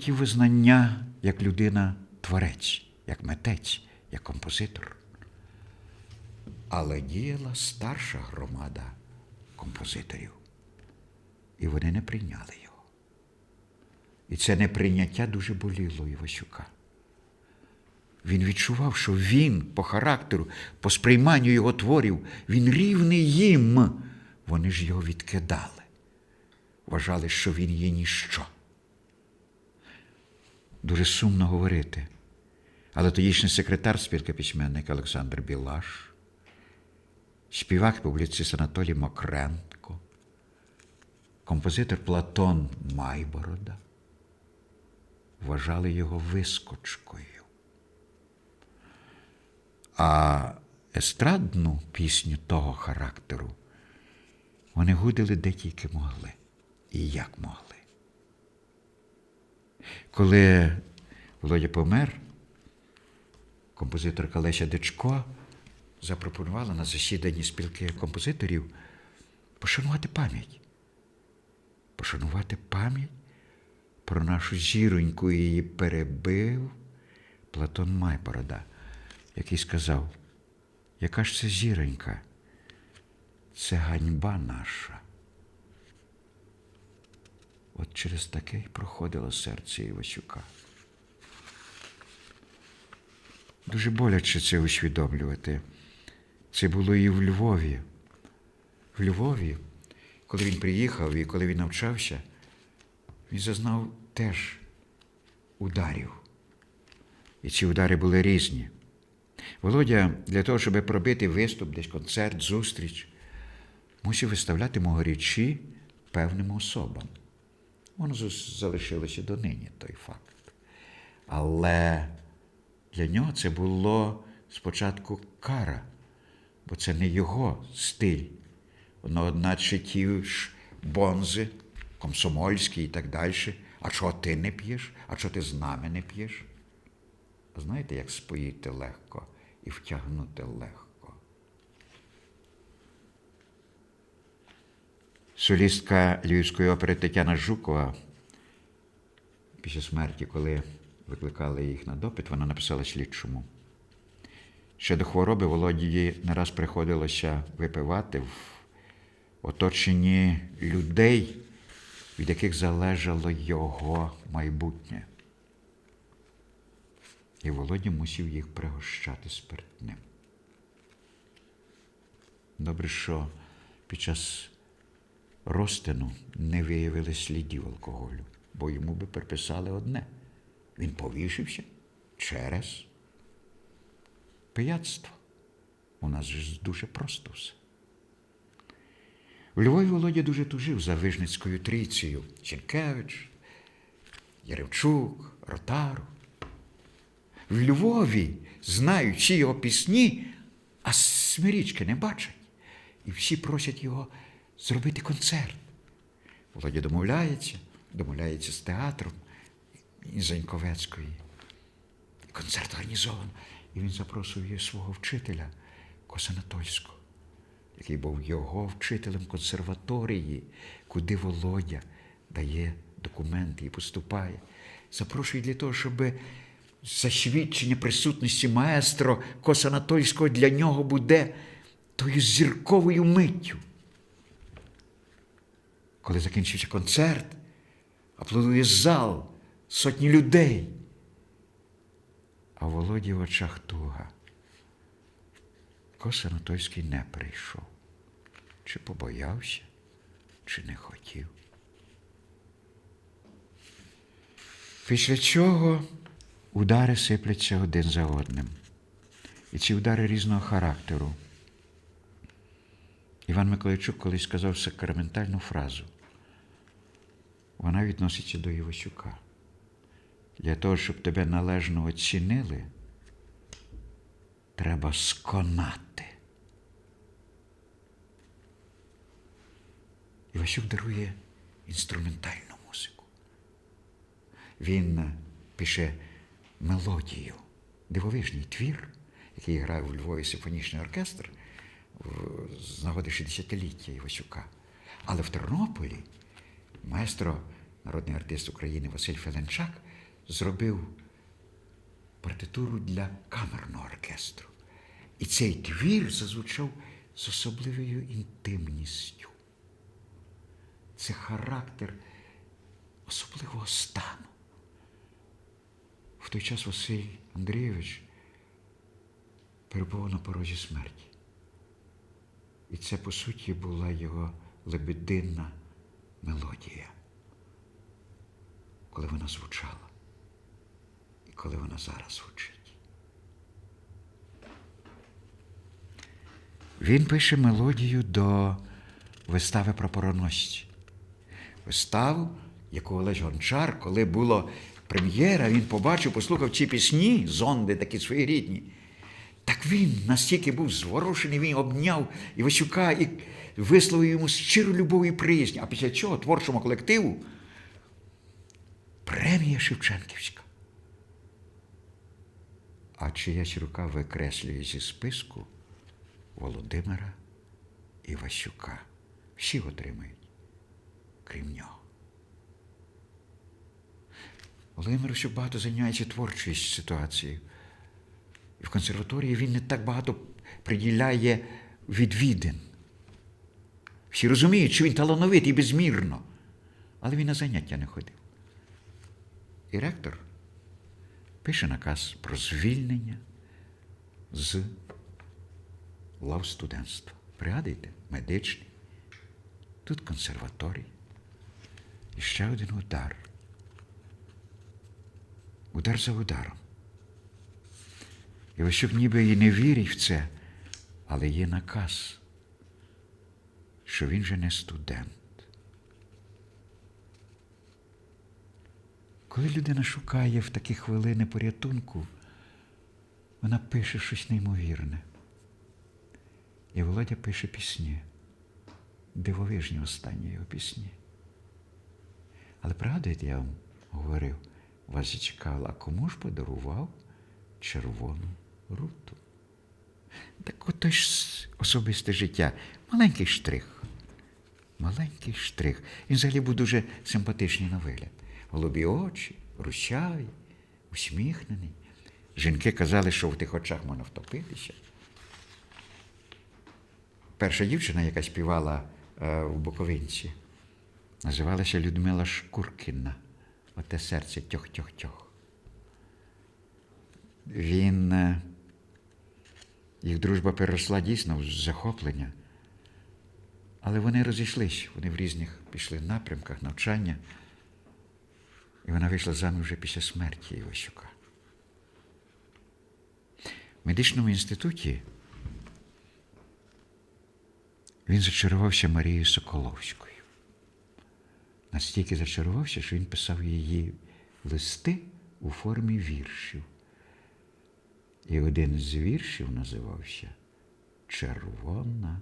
Хотів визнання як людина-творець, як митець, як композитор. Але діяла старша громада композиторів, і вони не прийняли його. І це неприйняття дуже боліло Івасюка. Він відчував, що він по характеру, по сприйманню його творів, він рівний їм. Вони ж його відкидали, вважали, що він є ніщо. Дуже сумно говорити. Але тодішній секретар спілки письменник Олександр Білаш, співак публіцист Анатолій Мокренко, композитор Платон Майборода вважали його вискочкою. А естрадну пісню того характеру вони гудили де тільки могли і як могли. Коли Володя помер, композиторка Леся Дичко запропонувала на засіданні спілки композиторів пошанувати пам'ять. Пошанувати пам'ять про нашу зіроньку її перебив Платон Майборода, який сказав, яка ж це зіронька? Це ганьба наша. От через таке й проходило серце Івасюка. Дуже боляче це усвідомлювати. Це було і в Львові. В Львові, коли він приїхав і коли він навчався, він зазнав теж ударів. І ці удари були різні. Володя для того, щоб пробити виступ, десь концерт, зустріч, мусив виставляти могорічі певним особам. Воно залишилося донині той факт. Але для нього це було спочатку кара, бо це не його стиль. Воно, одначе ті ж бонзи, комсомольські і так далі. А чого ти не п'єш? А чого ти з нами не п'єш? Знаєте, як споїти легко і втягнути легко. Солістка Львівської опери Тетяна Жукова після смерті, коли викликали їх на допит, вона написала слідчому. Ще до хвороби Володії не раз приходилося випивати в оточенні людей, від яких залежало його майбутнє. І Володя мусив їх пригощати спиртним. Добре, що під час розтину не виявили слідів алкоголю, бо йому би приписали одне. Він повішився через пияцтво. У нас ж дуже просто все. У Львові Володя дуже тужив за Вижницькою трійцею Ченкевич, Яревчук, Ротару. В Львові знають всі його пісні, а смирічки не бачать. І всі просять його зробити концерт. Володя домовляється, домовляється з театром Заньковецької. Концерт організовано. І він запрошує свого вчителя Косанатольського, який був його вчителем консерваторії, куди Володя дає документи і поступає. Запрошує для того, щоб засвідчення присутності маестро Косанатольського для нього буде тою зірковою миттю. Коли закінчився концерт, аплодує зал, сотні людей. А Володі в очах туга. Косанатольський не прийшов. Чи побоявся, чи не хотів. Після чого удари сипляться один за одним. І ці удари різного характеру. Іван Миколайчук колись сказав сакраментальну фразу. Вона відноситься до Івасюка. Для того, щоб тебе належно оцінили, треба сконати. Івасюк дарує інструментальну музику. Він пише мелодію, дивовижний твір, який грає у Львові симфонічний оркестр з нагоди 60-ліття Івасюка. Але в Тернополі маестро народний артист України Василь Феленчак, зробив партитуру для камерного оркестру. І цей твір зазвучав з особливою інтимністю. Це характер особливого стану. В той час Василь Андрійович перебував на порозі смерті. І це, по суті, була його лебединна мелодія, коли вона звучала і коли вона зараз звучить. Він пише мелодію до вистави про пороносці. Виставу, яку Олеж Гончар, коли була прем'єра, він побачив, послухав ці пісні, зонди такі своєрідні. Так він настільки був зворушений, він обняв Івасюка і висловив йому щиру любов і приязнь. А після цього творчому колективу премія Шевченківська. А чиясь рука викреслює зі списку Володимира Івасюка. Всі отримають, крім нього. Володимир Івасюк багато займається творчою ситуацією. В консерваторії він не так багато приділяє відвідин. Всі розуміють, що він талановитий безмірно, але він на заняття не ходив. І ректор пише наказ про звільнення з лав студентства. Пригадуйте, медичний, тут консерваторій. І ще один удар. Удар за ударом. І Васюк ніби і не вірить в це, але є наказ, що він же не студент. Коли людина шукає в такі хвилини порятунку, вона пише щось неймовірне. І Володя пише пісні, дивовижні останні його пісні. Але пригадуєте, я вам говорив, вас зацікавило, а кому ж подарував червону руту? Так ото ж особисте життя, маленький штрих. Маленький штрих. Він взагалі був дуже симпатичний на вигляд. Голубі очі, русяві, усміхнений. Жінки казали, що в тих очах можна втопитися. Перша дівчина, яка співала е, в Буковинці, називалася Людмила Шкуркіна. Оте серце тьох-тьох-тьох. Він, е, їх дружба переросла дійсно в захоплення, але вони розійшлись, вони в різних пішли напрямках навчання, і вона вийшла заміж вже після смерті Івасюка. В медичному інституті він зачарувався Марією Соколовською. Настільки зачарувався, що він писав її листи у формі віршів. І один з віршів називався Червона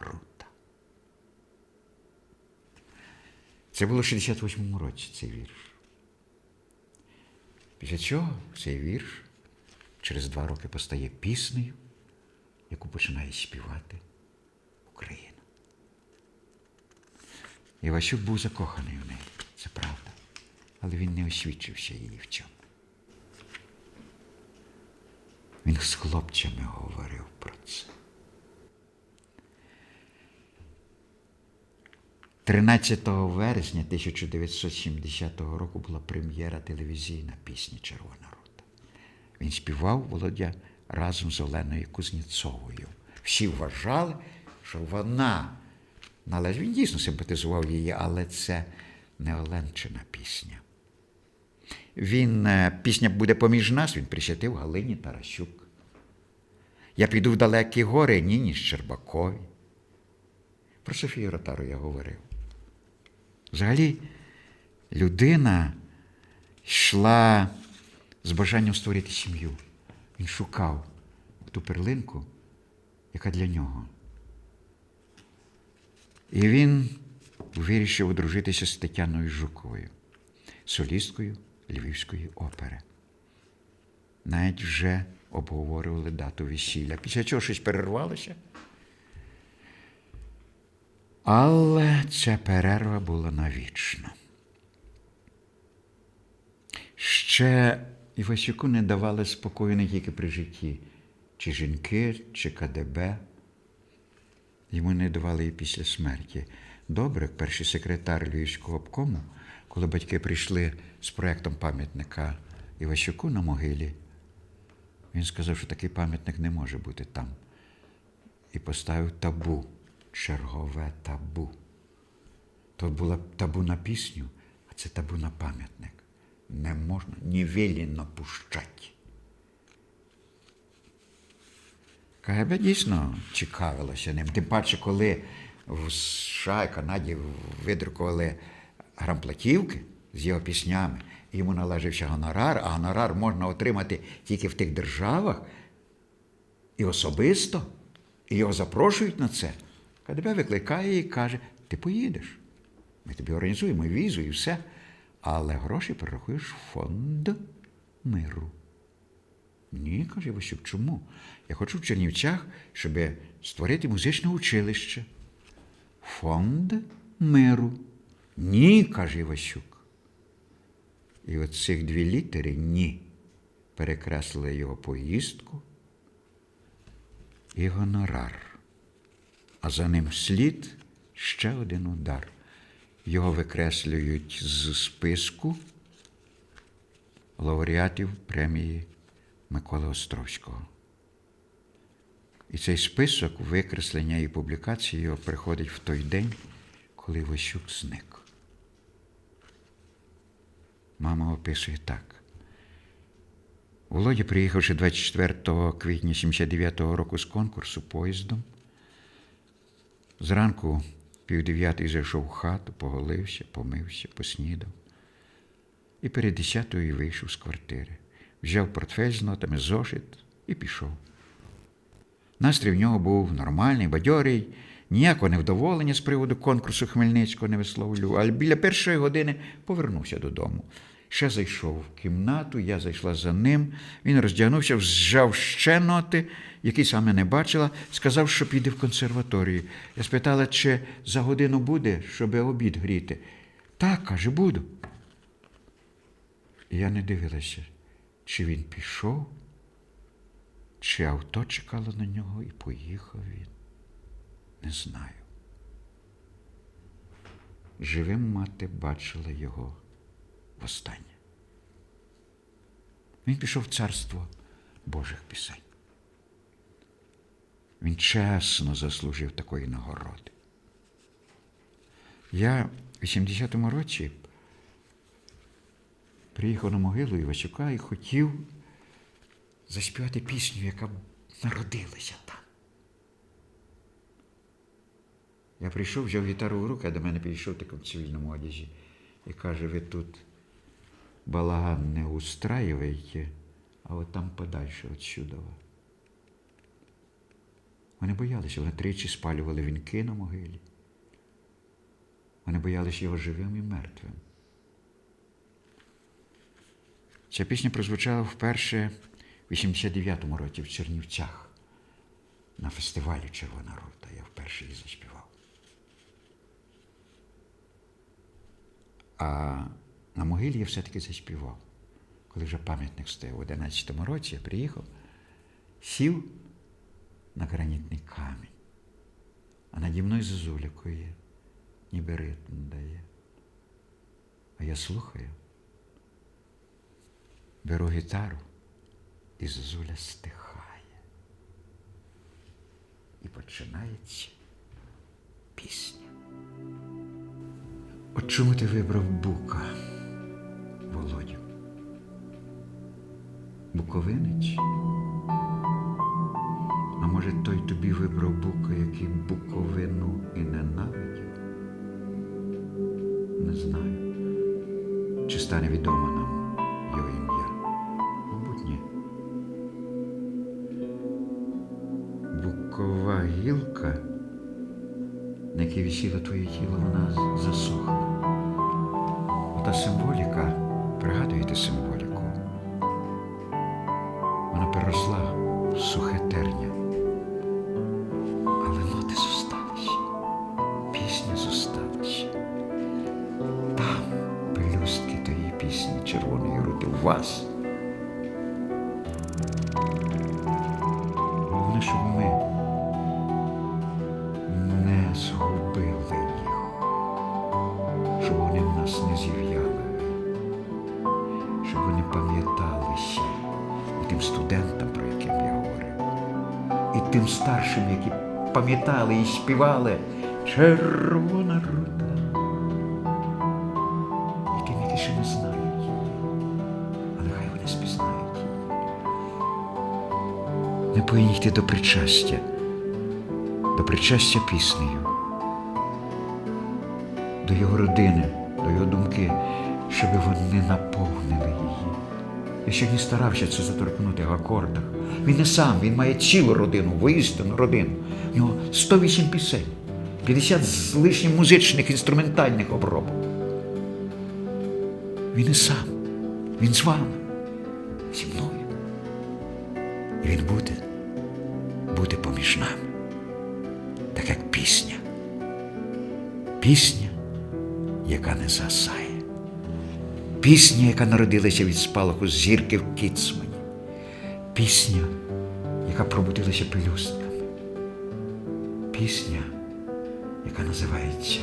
рута. Це було в 68-му році цей вірш. Після чого цей вірш через два роки постає піснею, яку починає співати Україна. Івасюк був закоханий в неї, це правда. Але він не освічився її в цьому. Він з хлопцями говорив про це. 13 вересня 1970 року була прем'єра телевізійна пісні Червона рута. Він співав Володя разом з Оленою Кузнєцовою. Всі вважали, що вона належить. Він дійсно симпатизував її, але це не Оленчина пісня. Він, е, пісня буде поміж нас, він присвятив Галині Тарасюк. Я піду в далекі гори Ніні Щербакові. Про Софію Ротару я говорив. Взагалі, людина йшла з бажанням створити сім'ю. Він шукав ту перлинку, яка для нього. І він вирішив одружитися з Тетяною Жуковою, солісткою Львівської опери. Навіть вже обговорювали дату весілля, після чого щось перервалося. Але ця перерва була навічна. Ще Івасюку не давали спокою не тільки при житті, чи жінки, чи КДБ. Йому не давали і після смерті. Добре, перший секретар Львівського обкому коли батьки прийшли з проєктом пам'ятника Івасюку на могилі, він сказав, що такий пам'ятник не може бути там. І поставив табу, чергове табу. То було табу на пісню, а це табу на пам'ятник. Не можна ні велено пущать. КГБ дійсно цікавилося ним. Тим паче, коли в США і Канаді видрукували грамплатівки з його піснями, йому належався гонорар, а гонорар можна отримати тільки в тих державах і особисто, і його запрошують на це. КДБ викликає і каже: ти поїдеш. Ми тобі організуємо візу і все. Але гроші перерахуєш в фонд миру. Ні, каже Васюк, чому? Я хочу в Чернівцях, щоб створити музичне училище. Фонд миру. Ні, каже Івасюк. І от цих дві літери ні перекреслили його поїздку і гонорар. А за ним слід ще один удар. Його викреслюють з списку лауреатів премії Миколи Островського. І цей список викреслення і публікації його приходить в той день, коли Ващук зник. Мама описує так. Володя, приїхавши 24 квітня 79-го року з конкурсу поїздом, зранку півдев'ятий зайшов в хату, поголився, помився, поснідав. І перед десятою вийшов з квартири. Взяв портфель з нотами, зошит і пішов. Настрій в нього був нормальний, бадьорий, ніякого невдоволення з приводу конкурсу Хмельницького не висловлював, але біля першої години повернувся додому. Ще зайшов в кімнату, я зайшла за ним. Він роздягнувся, взяв ще ноти, які саме не бачила, сказав, що піде в консерваторію. Я спитала, чи за годину буде, щоб обід гріти. Так, каже, буду. І я не дивилася, чи він пішов, чи авто чекало на нього і поїхав він. Не знаю. Живим мати бачила його востаннє. Він пішов в царство Божих пісень. Він чесно заслужив такої нагороди. Я в 80-му році приїхав на могилу Івасюка і хотів заспівати пісню, яка народилася там. Я прийшов, взяв гітару в руки, а до мене підійшов в такому цивільному одязі і каже, ви тут балаган не устраюєте, а от там подальше отсюда. Вони боялися, вони тричі спалювали вінки на могилі. Вони боялися його живим і мертвим. Ця пісня прозвучала вперше в 89-му році в Чернівцях на фестивалі Червона рута. Я вперше її заспівав. А на могилі я все-таки заспівав. Коли вже пам'ятник стояв у 11-му році, я приїхав, сів на гранітний камінь, а наді мною зозуля кує, ніби ритм дає. А я слухаю, беру гітару, і зозуля стихає. І починається пісня. От чому ти вибрав Бука, Володю? Буковинич? А може, той тобі вибрав Бука, який Буковину і ненавидів? Не знаю. Чи стане відомо нам на якій висіло твоє тіло, вона засохла. Ота символіка, пригадуєте символіку? Вона переросла в сухе терня. Але ноти зосталися, пісня зосталася. Там пелюстки тої пісні червоної рути в вас. Тим старшим, які пам'ятали і співали червона рута, яким які ще не знають, але хай вони спізнають. Ми повинні до причастя, до причастя піснею, до його родини, до його думки, щоб вони наповнили її. Я сьогодні старався це заторкнути в акордах. Він не сам, він має цілу родину, воістину родину. У нього 108 пісень, 50 з лишнім музичних інструментальних обробок. Він не сам, він з вами, зі мною. І він буде, буде поміж нами, так як пісня. Пісня, яка не засає. Пісня, яка народилася від спалаху зірки в Кіцмані. Пісня, яка пробудилася пелюстками. Пісня, яка називається.